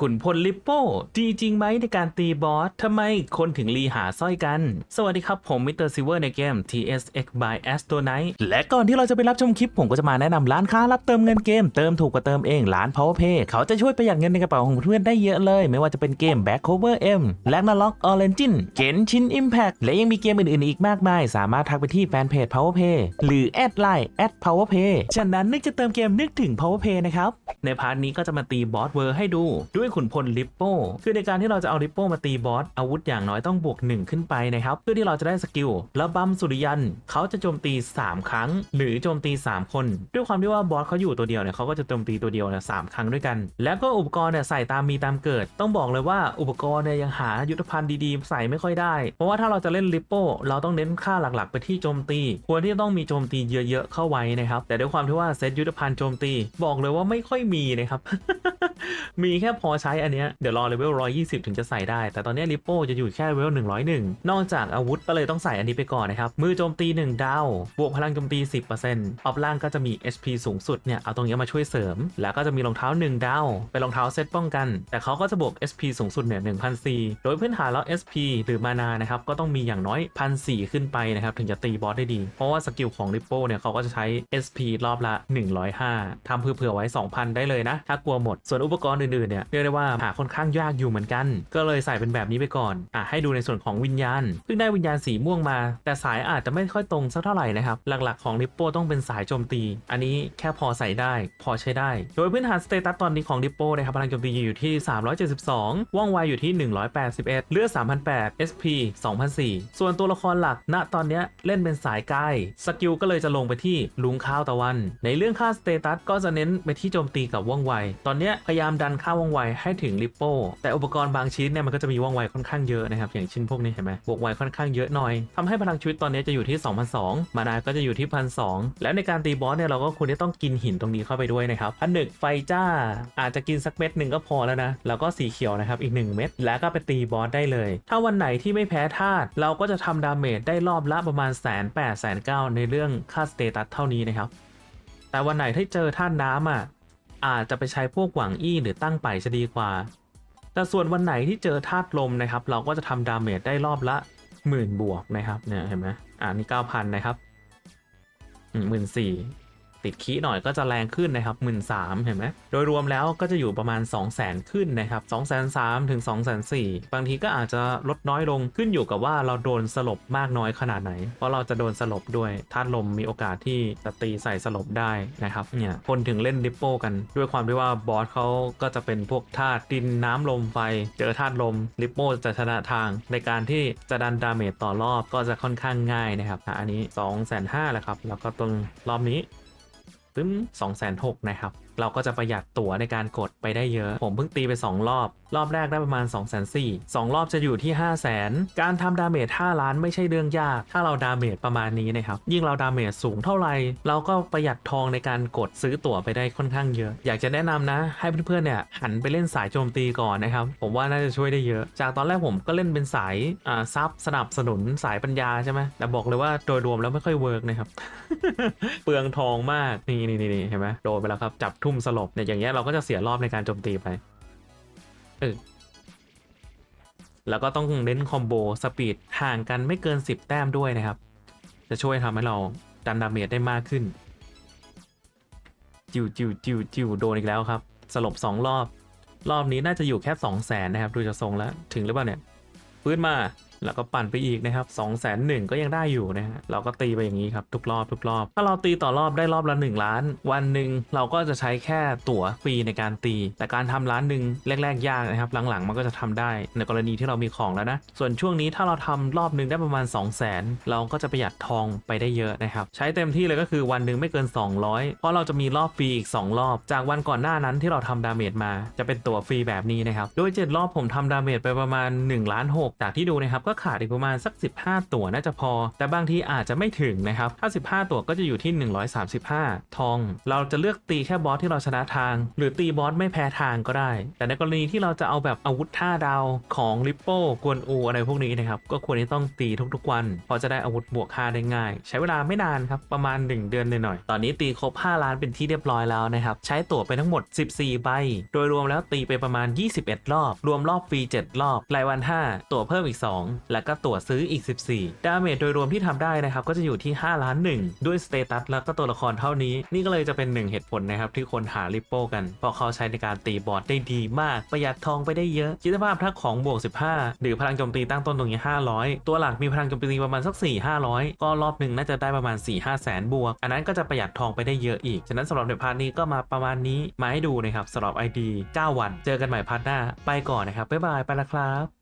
ขุนพลลิปโป้ดีจริงไหมในการตีบอสทำไมคนถึงรีหาสร้อยกัน สวัสดีครับผมมิสเตอร์ซิเวอร์ในเกม TSX by Astronite และก่อนที่เราจะไปรับชมคลิปผมก็จะมาแนะนำร้านค้ารับเติมเงินเกมเติมถูกกว่าเติมเองร้าน PowerPay เขาจะช่วยประหยัดเงินในกระเป๋าของเพื่อนได้เยอะเลย ไม่ว่าจะเป็นเกม Back Cover M Ragnarok Origin Genshin Impact และยังมีเกมอื่นๆอีกมากมาย สามารถทักไปที่แฟนเพจ PowerPay หรือแอดไลน์ @PowerPay ฉะนั้นนึกจะเติมเกมนึกถึง PowerPay นะครับในพาร์ทนี้ก็จะมาตีบอสเวอร์ให้ดูด้วยขุนพลลิปโป้ คือในการที่เราจะเอาลิปโป้มาตีบอสอาวุธอย่างน้อยต้องบวก 1 ขึ้นไปนะครับ เพื่อที่เราจะได้สกิลแล้วบัมสุริยัน เขาจะโจมตี 3 ครั้ง หรือโจมตี 3 คน ด้วยความที่ว่าบอสเขาอยู่ตัวเดียวเนี่ยเขาก็จะโจมตีตัวเดียวเนี่ยสามครั้งด้วยกัน แล้วก็อุปกรณ์เนี่ยใส่ตามมีตามเกิด ต้องบอกเลยว่าอุปกรณ์เนี่ยยังหายุทธภัณฑ์ดีๆ ใส่ไม่ค่อยได้ เพราะว่าถ้าเราจะเล่นลิปโป้เราต้องเน้นค่าหลักๆ ไปที่โจมตี ควรที่จะต้องมีโจมตีเยอะๆเข้าไว้นะครับแต่ด้วยความที่ว่าเซตยุทธภัณฑ์โจมตี บอกเลยว่าไม่ค่อยมีนะครับ มีแค่พอใช้อันเนี้ยเดี๋ยวรอเลเวล120 ถึงจะใส่ได้ แต่ตอนนี้ลิปโป้จะอยู่แค่เลเวล101 นอกจากอาวุธก็เลยต้องใส่อันนี้ไปก่อนนะครับ มือโจมตี 1 ดาว บวกพลังโจมตี 10%ออฟล่างก็จะมี HP สูงสุดเนี่ยเอาตรงนี้มาช่วยเสริม แล้วก็จะมีรองเท้า 1 ดาว เป็นรองเท้าเซตป้องกัน แต่เขาก็จะบวก SP สูงสุดเนี่ย1,004โดยพื้นฐานแล้ว SP หรือมานานะครับก็ต้องมีอย่างน้อย1,004ขึ้นไปนะครับถึงจะตีบอสได้ดี เพราะว่าสกิลของริปโป้เนี่ยเขาก็จะใช้ SP รอบละ 105ทำเผื่อๆไว้ 2,000 ได้เลยนะถ้ากลัวหมดส่วนอุปกรณ์อื่นๆเนี่ยเรียกได้ว่าหาค่อนข้างยากอยู่เหมือนกัน ก็เลยใส่เป็นแบบนี้ไปก่อนอะให้ดูในส่วนของวิญญาณเพิ่งได้วิญญาณสีม่วงมา แต่สายอาจจะไม่ค่อยตรงสักเท่าไหร่นะครับ หลักๆของริปโป้ต้องเป็นสายโจมตี อันนี้แค่พอใส่ได้พอใช้ได้ โดยพื้นฐานสเตตัสตอนนี้ของริปโป้นะครับพลังโจมตีอยู่ที่ 372 ว่องไวอยู่ที่ 181 เลือด3,008 SP 2,004ส่วนตัวละครหลักณตอนนี้เล่นเป็นสายกายสกิลก็เลยจะลงไปที่ลุงข้าวตะวัน ในเรื่องค่าสเตตัสก็จะเน้นไปที่โจมตีกับว่องไว ตอนนี้ยพยายามดันค่าว่องไวให้ถึงริปโป้แต่อุปกรณ์บางชิ้นเนี่ยมันก็จะมีว่องไวค่อนข้างเยอะนะครับอย่างชิ้นพวกนี้เห็นไหมบวกไวค่อนข้างเยอะหน่อยทำให้พลังชีวิตตอนนี้จะอยู่ที่ 2,002 มานาก็จะอยู่ที่1,002แล้วในการตีบอสเนี่ยเราก็ควรจะต้องกินหินตรงนี้เข้าไปด้วยนะครับผนึกไฟจ้าอาจจะกินสักเม็ดหนึ่งก็พอแล้วนะแล้วก็สีเขียวนะครับอีก 1 เม็ดแล้วก็ไปตีบอสได้เลย ถ้าวันไหนที่ไม่แพ้ธาตุเราก็จะทำดาเมจได้รอบละประมาณแสนแปดแสนเก้าในเรื่องค่าสเตตัสเท่านี้นะครับแต่วันไหนที่เจอธาตุน้ำอะ อาจจะไปใช้พวกหวังอี้หรือตั้งไปจะดีกว่า แต่ส่วนวันไหนที่เจอธาตุลมนะครับ เราก็จะทำดาเมจได้รอบละหมื่นบวกนะครับเนี่ยเห็นไหมอ่านี่เก้าพันนะครับหมื่นสี่ ติดคีหน่อยก็จะแรงขึ้นนะครับหมื่นสามเห็นไหมโดยรวมแล้วก็จะอยู่ประมาณ 2 0 0 0 0 0ขึ้นนะครับ2 3 0 0 0ถึง2 4 0 0 0บางทีก็อาจจะลดน้อยลงขึ้นอยู่กับว่าเราโดนสลบมากน้อยขนาดไหน เพราะเราจะโดนสลบด้วยธาตุลมมีโอกาสที่จะตีใส่สลบได้นะครับเนี่ยคนถึงเล่นดิปโป้กัน ด้วยความที่ว่าบอสเขาก็จะเป็นพวกธาตุดินน้ำลมไฟ เจอธาตุลมลิปโป้จะชนะทาง ในการที่จะดันดาเมจต่อรอบก็จะค่อนข้างง่ายนะครับอันนี้ 2 5 0 0 0แหละครับแล้วก็ตรงรอบนี้ ตึ้มสองแสนหกนะครับเราก็จะประหยัดตั๋วในการกดไปได้เยอะ ผมเพิ่งตีไป 2 รอบ รอบแรกได้ประมาณ 2 4 0 0 0 2 รอบจะอยู่ที่ 5 0 0 0 0 0 การทำดาเมจ5ล้านไม่ใช่เรื่องยาก ถ้าเราดาเมจประมาณนี้นะครับ ยิ่งเราดาเมจสูงเท่าไหร่ เราก็ประหยัดทองในการกดซื้อตั๋วไปได้ค่อนข้างเยอะ อยากจะแนะนำนะ ให้เพื่อนๆเนี่ยหันไปเล่นสายโจมตีก่อนนะครับ ผมว่าน่าจะช่วยได้เยอะ จากตอนแรกผมก็เล่นเป็นสายอ่าซับสนับสนุนสายปัญญาใช่ไหมแต่บอกเลยว่าโดยรวมแล้วไม่ค่อยเวิร์กนะครับ เปลืองทองมาก นี่นี่นี่เห็นไหมโดนไปแล้วครับ จับทุ่มสลบเนี่ยอย่างเงี้ยเราก็จะเสียรอบในการโจมตีไปเออแล้วก็ต้องเน้นคอมโบสปีดห่างกันไม่เกิน 10 แต้มด้วยนะครับ จะช่วยทำให้เราดันดาเมจได้มากขึ้น จิวจิวจิวจิวโดนอีกแล้วครับ สลบ 2 รอบ รอบนี้น่าจะอยู่แค่ 2 0 0แสนนะครับ ดูจากทรงแล้ว ถึงหรือเปล่าเนี่ย ฟื้นมา แล้วก็ปั่นไปอีกนะครับ2องแสนหนึ่งก็ยังได้อยู่นะฮะเราก็ตีไปอย่างนี้ครับทุกรอบทุกรอบ ถ้าเราตีต่อรอบได้รอบละ 1 ล้าน วันหนึ่งเราก็จะใช้แค่ตั๋วฟรีในการตี แต่การทำล้านหนึ่งแรกๆ ยากนะครับ หลังๆ มันก็จะทำได้ในกรณีที่เรามีของแล้วนะ ส่วนช่วงนี้ถ้าเราทำรอบหนึ่งได้ประมาณ 2 0 0แสนเราก็จะประหยัดทองไปได้เยอะนะครับ ใช้เต็มที่เลยก็คือวันหนึ่งไม่เกิน 200 เพราะเราจะมีรอบฟรีอีก 2 รอบ จากวันก่อนหน้านั้นที่เราทำดาเมจมา จะเป็นตั๋วฟรีแบบนี้นะครับโดย7รอบผมทำดาเมจไปประมาณ1ล้าน6จากที่ดูนะครับก็ก็ขาดอีกประมาณสัก 15 ตัวน่าจะพอ แต่บางทีอาจจะไม่ถึงนะครับถ้า 15 ตัวก็จะอยู่ที่ 135 ทอง เราจะเลือกตีแค่บอสที่เราชนะทาง หรือตีบอสไม่แพ้ทางก็ได้ แต่ในกรณีที่เราจะเอาแบบอาวุธท่าดาวของริปโป้กวนอูอะไรพวกนี้นะครับก็ควรที่ต้องตีทุกๆวันเพราะจะได้อาวุธบวก5ได้ง่าย ใช้เวลาไม่นานครับประมาณ 1 เดือนหน่อยๆตอนนี้ตีครบ 5 ล้านเป็นที่เรียบร้อยแล้วนะครับใช้ตั๋วไปทั้งหมด 14 ใบ โดยรวมแล้วตีไปประมาณ 21 รอบ รวมรอบฟรี7รอบรายวัน 5 ตั๋วเพิ่มอีก 2แล้วก็ตั๋วซื้ออีก 14 ดาเมจโดยรวมที่ทำได้นะครับก็จะอยู่ที่ 5 ล้าน 1 ด้วยสเตตัสแล้วก็ตัวละครเท่านี้ นี่ก็เลยจะเป็นหนึ่งเหตุผลนะครับที่คนหาริปโป้กันเพราะเขาใช้ในการตีบอสได้ดีมาก ประหยัดทองไปได้เยอะคิดภาพถ้าของบวก 15 หรือพลังโจมตีตั้งต้นตรงนี้ 500 ตัวหลักมีพลังโจมตีประมาณสัก 4 500 ก็รอบหนึ่งน่าจะได้ประมาณ 4 5แสนบวก อันนั้นก็จะประหยัดทองไปได้เยอะอีก ฉะนั้นสำหรับในพาร์ทนี้ก็มาประมาณนี้มาให้ดูนะครับสำหรับ ID 9 วัน เจอกันใหม่พาร์ทหน้า ไปก่อนนะครับบ๊ายบายไปละครับ